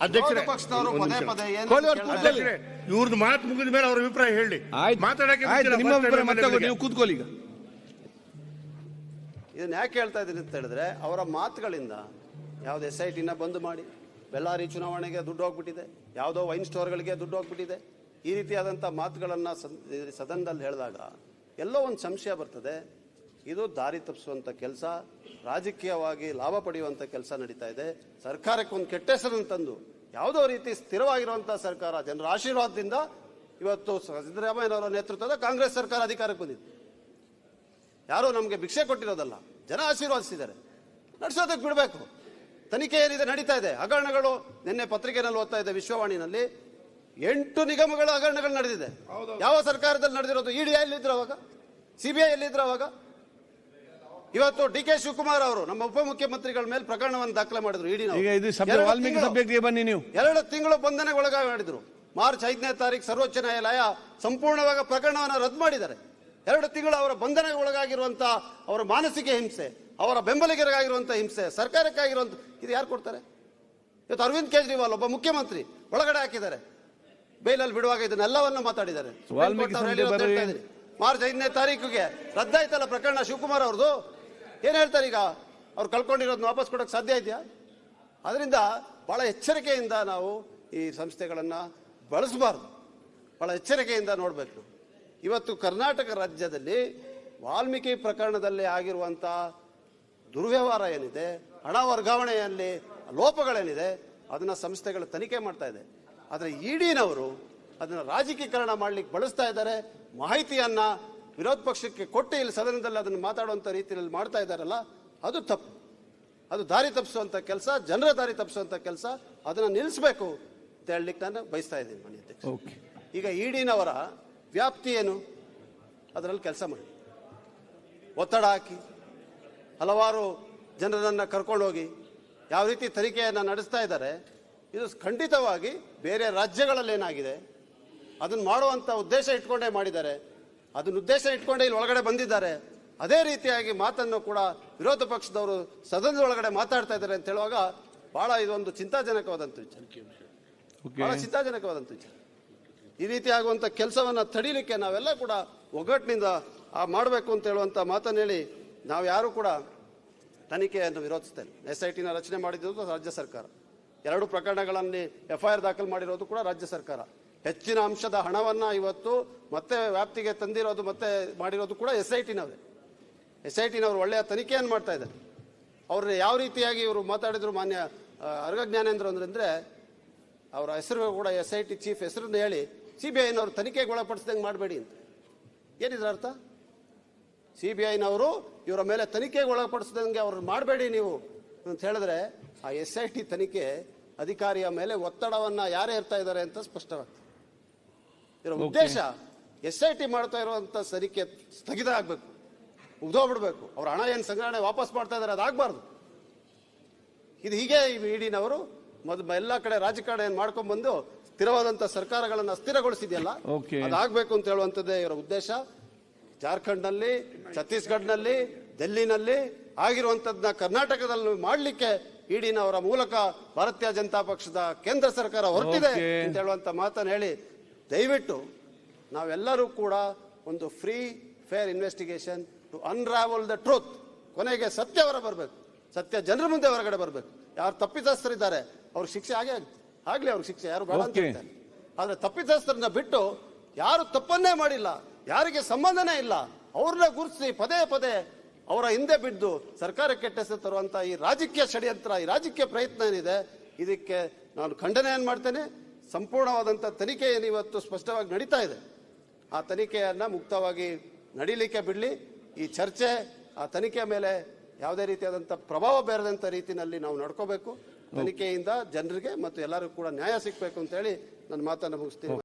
ಅಧ್ಯಕ್ಷರೇ ಪಕ್ಷದವರು ಪದೇ. ಪದೇ ಏನು ಅಧ್ಯಕ್ಷರೇ ಇವ್ರದ್ದು ಮಾತು ಮುಗಿದ ಮೇಲೆ ಅವ್ರ ಅಭಿಪ್ರಾಯ ಹೇಳಿ. ಆಯ್ತು. ಮಾತಾಡಕ್ಕೆ ಆಯ್ತು ನಿಮ್ಮ ಅಭಿಪ್ರಾಯ ಮತ್ತೆ ನೀವು ಕೂತ್ಕೊಳ್ಳಿ ಈಗ. ಇದನ್ನ ಯಾಕೆ ಹೇಳ್ತಾ ಇದ್ದೀನಿ ಅಂತ ಹೇಳಿದ್ರೆ ಅವರ ಮಾತುಗಳಿಂದ ಯಾವ್ದು ಎಸ್ ಐ ಟಿನ ಬಂದ್ ಮಾಡಿ ಬೆಳ್ಳಾರಿ ಚುನಾವಣೆಗೆ ದುಡ್ಡು ಹೋಗ್ಬಿಟ್ಟಿದೆ ಯಾವುದೋ ವೈನ್ ಸ್ಟೋರ್ಗಳಿಗೆ ದುಡ್ಡು ಹೋಗ್ಬಿಟ್ಟಿದೆ ಈ ರೀತಿಯಾದಂಥ ಮಾತುಗಳನ್ನು ಸದನದಲ್ಲಿ ಹೇಳಿದಾಗ ಎಲ್ಲೋ ಒಂದು ಸಂಶಯ ಬರ್ತದೆ ಇದು ದಾರಿ ತಪ್ಪಿಸುವಂಥ ಕೆಲಸ ರಾಜಕೀಯವಾಗಿ ಲಾಭ ಪಡೆಯುವಂಥ ಕೆಲಸ ನಡೀತಾ ಇದೆ. ಸರ್ಕಾರಕ್ಕೆ ಒಂದು ಕೆಟ್ಟ ಹೆಸರನ್ನು ತಂದು ಯಾವುದೋ ರೀತಿ ಸ್ಥಿರವಾಗಿರುವಂಥ ಸರ್ಕಾರ ಜನರ ಆಶೀರ್ವಾದದಿಂದ ಇವತ್ತು ಸಿದ್ದರಾಮಯ್ಯನವರ ನೇತೃತ್ವದ ಕಾಂಗ್ರೆಸ್ ಸರ್ಕಾರ ಅಧಿಕಾರಕ್ಕೆ ಬಂದಿದೆ. ಯಾರು ನಮಗೆ ಭಿಕ್ಷೆ ಕೊಟ್ಟಿರೋದಲ್ಲ ಜನ ಆಶೀರ್ವಾದಿಸಿದ್ದಾರೆ. ನಡೆಸೋದಕ್ಕೆ ಬಿಡಬೇಕು. ತನಿಖೆ ಏನಿದೆ ನಡೀತಾ ಇದೆ. ಹಗರಣಗಳು ನಿನ್ನೆ ಪತ್ರಿಕೆಯಲ್ಲಿ ಓದ್ತಾ ಇದೆ ವಿಶ್ವವಾಣಿನಲ್ಲಿ. ಎಂಟು ನಿಗಮಗಳ ಹಗರಣಗಳು ನಡೆದಿದೆ. ಯಾವ ಸರ್ಕಾರದಲ್ಲಿ ನಡೆದಿರೋದು? ಇಡಿ ಎಲ್ಲಿದ್ರು ಅವಾಗ? ಸಿಬಿಐ ಎಲ್ಲಿದ್ರು ಅವಾಗ? ಇವತ್ತು ಡಿ ಕೆ ಶಿವಕುಮಾರ್ ಅವರು ನಮ್ಮ ಉಪಮುಖ್ಯಮಂತ್ರಿಗಳ ಮೇಲೆ ಪ್ರಕರಣವನ್ನು ದಾಖಲೆ ಮಾಡಿದ್ರು ಇಡಿ ಈಗ ಇದು ಸಬ್ಜೆಕ್ಟ್ ವಾಲ್ಮೀಕಿ ಸಬ್ಜೆಕ್ಟ್ಗೆ ಬನ್ನಿ ನೀವು. ಎರಡು ತಿಂಗಳು ಬಂಧನಕ್ಕೆ ಒಳಗಾಗಿ ಮಾಡಿದ್ರು ಮಾರ್ಚ್ ಐದನೇ ತಾರೀಕು ಸರ್ವೋಚ್ಚ ನ್ಯಾಯಾಲಯ ಸಂಪೂರ್ಣವಾಗಿ ಪ್ರಕರಣವನ್ನು ರದ್ದು ಮಾಡಿದ್ದಾರೆ. ಎರಡು ತಿಂಗಳು ಅವರ ಬಂಧನಕ್ಕೆ ಒಳಗಾಗಿರುವಂತಹ ಅವರ ಮಾನಸಿಕ ಹಿಂಸೆ ಅವರ ಬೆಂಬಲಿಗರಿಗಾಗಿರುವಂತ ಹಿಂಸೆ ಸರ್ಕಾರಕ್ಕಾಗಿರುವಂತ ಇದು ಯಾರು ಕೊಡ್ತಾರೆ? ಇವತ್ತು ಅರವಿಂದ್ ಕೇಜ್ರಿವಾಲ್ ಒಬ್ಬ ಮುಖ್ಯಮಂತ್ರಿ ಒಳಗಡೆ ಹಾಕಿದ್ದಾರೆ. ಬೈಲಲ್ಲಿ ಬಿಡುವಾಗ ಇದನ್ನೆಲ್ಲವನ್ನು ಮಾತಾಡಿದ್ದಾರೆ. ಮಾರ್ಚ್ ಐದನೇ ತಾರೀಕಿಗೆ ರದ್ದಾಯ್ತಲ್ಲ ಪ್ರಕರಣ ಶಿವಕುಮಾರ್ ಅವ್ರದ್ದು. ಏನ್ ಹೇಳ್ತಾರೆ ಈಗ? ಅವ್ರು ಕಳ್ಕೊಂಡಿರೋದನ್ನ ವಾಪಸ್ ಕೊಡೋಕೆ ಸಾಧ್ಯ ಇದೆಯಾ? ಅದರಿಂದ ಭಾಳ ಎಚ್ಚರಿಕೆಯಿಂದ ನಾವು ಈ ಸಂಸ್ಥೆಗಳನ್ನು ಬಳಸಬಾರ್ದು. ಭಾಳ ಎಚ್ಚರಿಕೆಯಿಂದ ನೋಡಬೇಕು. ಇವತ್ತು ಕರ್ನಾಟಕ ರಾಜ್ಯದಲ್ಲಿ ವಾಲ್ಮೀಕಿ ಪ್ರಕರಣದಲ್ಲಿ ಆಗಿರುವಂಥ ದುರ್ವ್ಯವಹಾರ ಏನಿದೆ, ಹಣ ವರ್ಗಾವಣೆಯಲ್ಲಿ ಲೋಪಗಳೇನಿದೆ ಅದನ್ನು ಸಂಸ್ಥೆಗಳು ತನಿಖೆ ಮಾಡ್ತಾ ಇದೆ. ಆದರೆ ಇಡಿನವರು ಅದನ್ನು ರಾಜಕೀಕರಣ ಮಾಡ್ಲಿಕ್ಕೆ ಬಳಸ್ತಾ ಇದ್ದಾರೆ. ಮಾಹಿತಿಯನ್ನ ವಿರೋಧ ಪಕ್ಷಕ್ಕೆ ಕೊಟ್ಟು ಇಲ್ಲಿ ಸದನದಲ್ಲಿ ಅದನ್ನು ಮಾತಾಡುವಂಥ ರೀತಿಯಲ್ಲಿ ಮಾಡ್ತಾ ಇದ್ದಾರಲ್ಲ ಅದು ತಪ್ಪು. ಅದು ದಾರಿ ತಪ್ಪಿಸುವಂಥ ಕೆಲಸ ಜನರ ದಾರಿ ತಪ್ಪಿಸುವಂಥ ಕೆಲಸ ಅದನ್ನು ನಿಲ್ಲಿಸಬೇಕು ಅಂತ ಹೇಳಲಿಕ್ಕೆ ನಾನು ಬಯಸ್ತಾ ಇದ್ದೀನಿ ಮನೆ ಅಧ್ಯಕ್ಷ. ಓಕೆ. ಈಗ ಇಡಿನವರ ವ್ಯಾಪ್ತಿ ಏನು? ಅದರಲ್ಲಿ ಕೆಲಸ ಮಾಡಿ. ಒತ್ತಡ ಹಾಕಿ ಹಲವಾರು ಜನರನ್ನು ಕರ್ಕೊಂಡೋಗಿ ಯಾವ ರೀತಿ ತನಿಖೆಯನ್ನು ನಡೆಸ್ತಾ ಇದ್ದಾರೆ ಇದು ಖಂಡಿತವಾಗಿ ಬೇರೆ ರಾಜ್ಯಗಳಲ್ಲಿ ಏನಾಗಿದೆ ಅದನ್ನು ಮಾಡುವಂಥ ಉದ್ದೇಶ ಇಟ್ಕೊಂಡೇ ಮಾಡಿದ್ದಾರೆ ಅದನ್ನ ಉದ್ದೇಶ ಇಟ್ಕೊಂಡು ಇಲ್ಲಿ ಒಳಗಡೆ ಬಂದಿದ್ದಾರೆ. ಅದೇ ರೀತಿಯಾಗಿ ಮಾತನ್ನು ಕೂಡ ವಿರೋಧ ಪಕ್ಷದವರು ಸದನದ ಒಳಗಡೆ ಮಾತಾಡ್ತಾ ಇದ್ದಾರೆ ಅಂತ ಹೇಳುವಾಗ ಬಹಳ ಇದೊಂದು ಚಿಂತಾಜನಕವಾದಂಥ ವಿಚಾರ. ಬಹಳ ಚಿಂತಾಜನಕವಾದಂಥ ವಿಚಾರ. ಈ ರೀತಿ ಆಗುವಂಥ ಕೆಲಸವನ್ನು ತಡೀಲಿಕ್ಕೆ ನಾವೆಲ್ಲ ಕೂಡ ಒಗ್ಗಟ್ಟಿನಿಂದ ಆ ಮಾಡಬೇಕು ಅಂತ ಹೇಳುವಂಥ ಮಾತನ್ನು ಹೇಳಿ ನಾವು ಯಾರು ಕೂಡ ತನಿಖೆಯನ್ನು ವಿರೋಧಿಸ್ತೇನೆ ಎಸ್ ಐ ಟಿನ ರಚನೆ ಮಾಡಿದ್ದು ರಾಜ್ಯ ಸರ್ಕಾರ. ಎರಡು ಪ್ರಕರಣಗಳಲ್ಲಿ ಎಫ್ ಐ ಆರ್ ದಾಖಲು ಮಾಡಿರೋದು ಕೂಡ ರಾಜ್ಯ ಸರ್ಕಾರ. ಹೆಚ್ಚಿನ ಅಂಶದ ಹಣವನ್ನ ಇವತ್ತು ಮತ್ತೆ ವ್ಯಾಪ್ತಿಗೆ ತಂದಿರೋದು ಮತ್ತೆ ಮಾಡಿರೋದು ಕೂಡ ಎಸ್ ಐ ಟಿನವರೇ ಎಸ್ ಐ ಟಿನವರು ಒಳ್ಳೆಯ ತನಿಖೆಯನ್ನು ಮಾಡ್ತಾ ಇದ್ದಾರೆ. ಅವರು ಯಾವ ರೀತಿಯಾಗಿ ಇವರು ಮಾತಾಡಿದ್ರು ಮಾನ್ಯ ಅರ್ಗ ಜ್ಞಾನೇಂದ್ರ ಅಂದ್ರೆ ಅವರ ಹೆಸರು ಕೂಡ ಎಸ್ ಐ ಟಿ ಚೀಫ್ ಹೆಸರನ್ನ ಹೇಳಿ ಸಿ ಬಿ ಐನವರು ತನಿಖೆಗೆ ಒಳಪಡಿಸ್ದಂಗೆ ಮಾಡಬೇಡಿ ಅಂತ. ಏನಿದ್ರ ಅರ್ಥ? ಸಿ ಬಿ ಐನವರು ಇವರ ಮೇಲೆ ತನಿಖೆಗೆ ಒಳಪಡಿಸ್ದಂಗೆ ಅವ್ರನ್ನ ಮಾಡಬೇಡಿ ನೀವು ಅಂತ ಹೇಳಿದ್ರೆ ಆ ಎಸ್ ಐ ಟಿ ತನಿಖೆ ಅಧಿಕಾರಿಯ ಮೇಲೆ ಒತ್ತಡವನ್ನು ಯಾರೇ ಇರ್ತಾ ಇದ್ದಾರೆ ಅಂತ ಸ್ಪಷ್ಟವಾಗ್ತದೆ. ಇದರ ಉದ್ದೇಶ ಎಸ್ ಐ ಟಿ ಮಾಡ್ತಾ ಇರುವಂತ ಸರಿಕೆ ಸ್ಥಗಿತ ಆಗ್ಬೇಕು. ಉಗ್ದೋಗ್ಬಿಡ್ಬೇಕು ಅವ್ರ ಹಣ ಏನು ಸಂಗ್ರಹಣೆ ವಾಪಸ್ ಮಾಡ್ತಾ ಇದ್ದಾರೆ ಅದಾಗಬಾರ್ದು ಇದು ಹೀಗೆ ಇಡಿನವರು ಮೊದ್ ಎಲ್ಲ ಕಡೆ ರಾಜಕಾರಣ ಏನು ಮಾಡ್ಕೊಂಡ್ ಬಂದು ಸ್ಥಿರವಾದಂತ ಸರ್ಕಾರಗಳನ್ನು ಅಸ್ಥಿರಗೊಳಿಸಿದೆಯಲ್ಲ ಅದಾಗ್ಬೇಕು ಅಂತ ಹೇಳುವಂಥದ್ದೇ ಇವರ ಉದ್ದೇಶ. ಜಾರ್ಖಂಡ್ನಲ್ಲಿ ಛತ್ತೀಸ್ಗಢನಲ್ಲಿ ಡೆಲ್ಲಿನಲ್ಲಿ ಆಗಿರುವಂತದ್ನ ಕರ್ನಾಟಕದಲ್ಲಿ ಮಾಡಲಿಕ್ಕೆ ಇಡಿನವರ ಮೂಲಕ ಭಾರತೀಯ ಜನತಾ ಪಕ್ಷದ ಕೇಂದ್ರ ಸರ್ಕಾರ ಹೊರಟಿದೆ ಅಂತ ಹೇಳುವಂತ ಮಾತನ್ನು ಹೇಳಿ ದಯವಿಟ್ಟು ನಾವೆಲ್ಲರೂ ಕೂಡ ಒಂದು free fair investigation to unravel the truth ಕೊನೆಗೆ ಸತ್ಯ ಹೊರ ಬರಬೇಕು. ಸತ್ಯ ಜನರ ಮುಂದೆ ಹೊರಗಡೆ ಬರಬೇಕು. ಯಾರು ತಪ್ಪಿತಸ್ಥರಿದ್ದಾರೆ ಅವ್ರಿಗೆ ಶಿಕ್ಷೆ ಆಗೇ ಆಗುತ್ತೆ. ಆಗ್ಲಿ ಅವ್ರಿಗೆ ಶಿಕ್ಷೆ ಯಾರು ಬೇಡ ಅಂತ ಆದರೆ ತಪ್ಪಿತಸ್ಥರನ್ನ ಬಿಟ್ಟು ಯಾರು ತಪ್ಪನ್ನೇ ಮಾಡಿಲ್ಲ ಯಾರಿಗೆ ಸಂಬಂಧನೇ ಇಲ್ಲ ಅವ್ರನ್ನ ಗುರುತಿಸಿ ಪದೇ ಪದೇ ಅವರ ಹಿಂದೆ ಬಿದ್ದು ಸರ್ಕಾರ ಕೆಟ್ಟ ತರುವಂಥ ಈ ರಾಜಕೀಯ ಷಡ್ಯಂತ್ರ ಈ ರಾಜಕೀಯ ಪ್ರಯತ್ನ ಏನಿದೆ ಇದಕ್ಕೆ ನಾನು ಖಂಡನೆಯನ್ನು ಮಾಡ್ತೇನೆ? ಸಂಪೂರ್ಣವಾದಂಥ ತನಿಖೆ ಏನು ಇವತ್ತು ಸ್ಪಷ್ಟವಾಗಿ ನಡೀತಾ ಇದೆ. ಆ ತನಿಖೆಯನ್ನು ಮುಕ್ತವಾಗಿ ನಡೀಲಿಕ್ಕೆ ಬಿಡಲಿ. ಈ ಚರ್ಚೆ, ಆ ತನಿಖೆ ಮೇಲೆ ಯಾವುದೇ ರೀತಿಯಾದಂಥ ಪ್ರಭಾವ ಬೀರದಂಥ ರೀತಿಯಲ್ಲಿ ನಾವು ನಡ್ಕೋಬೇಕು. ತನಿಖೆಯಿಂದ ಜನರಿಗೆ ಮತ್ತು ಎಲ್ಲರಿಗೂ ಕೂಡ ನ್ಯಾಯ ಸಿಗಬೇಕು ಅಂತೇಳಿ ನನ್ನ ಮಾತನ್ನು ಮುಗಿಸ್ತೀನಿ.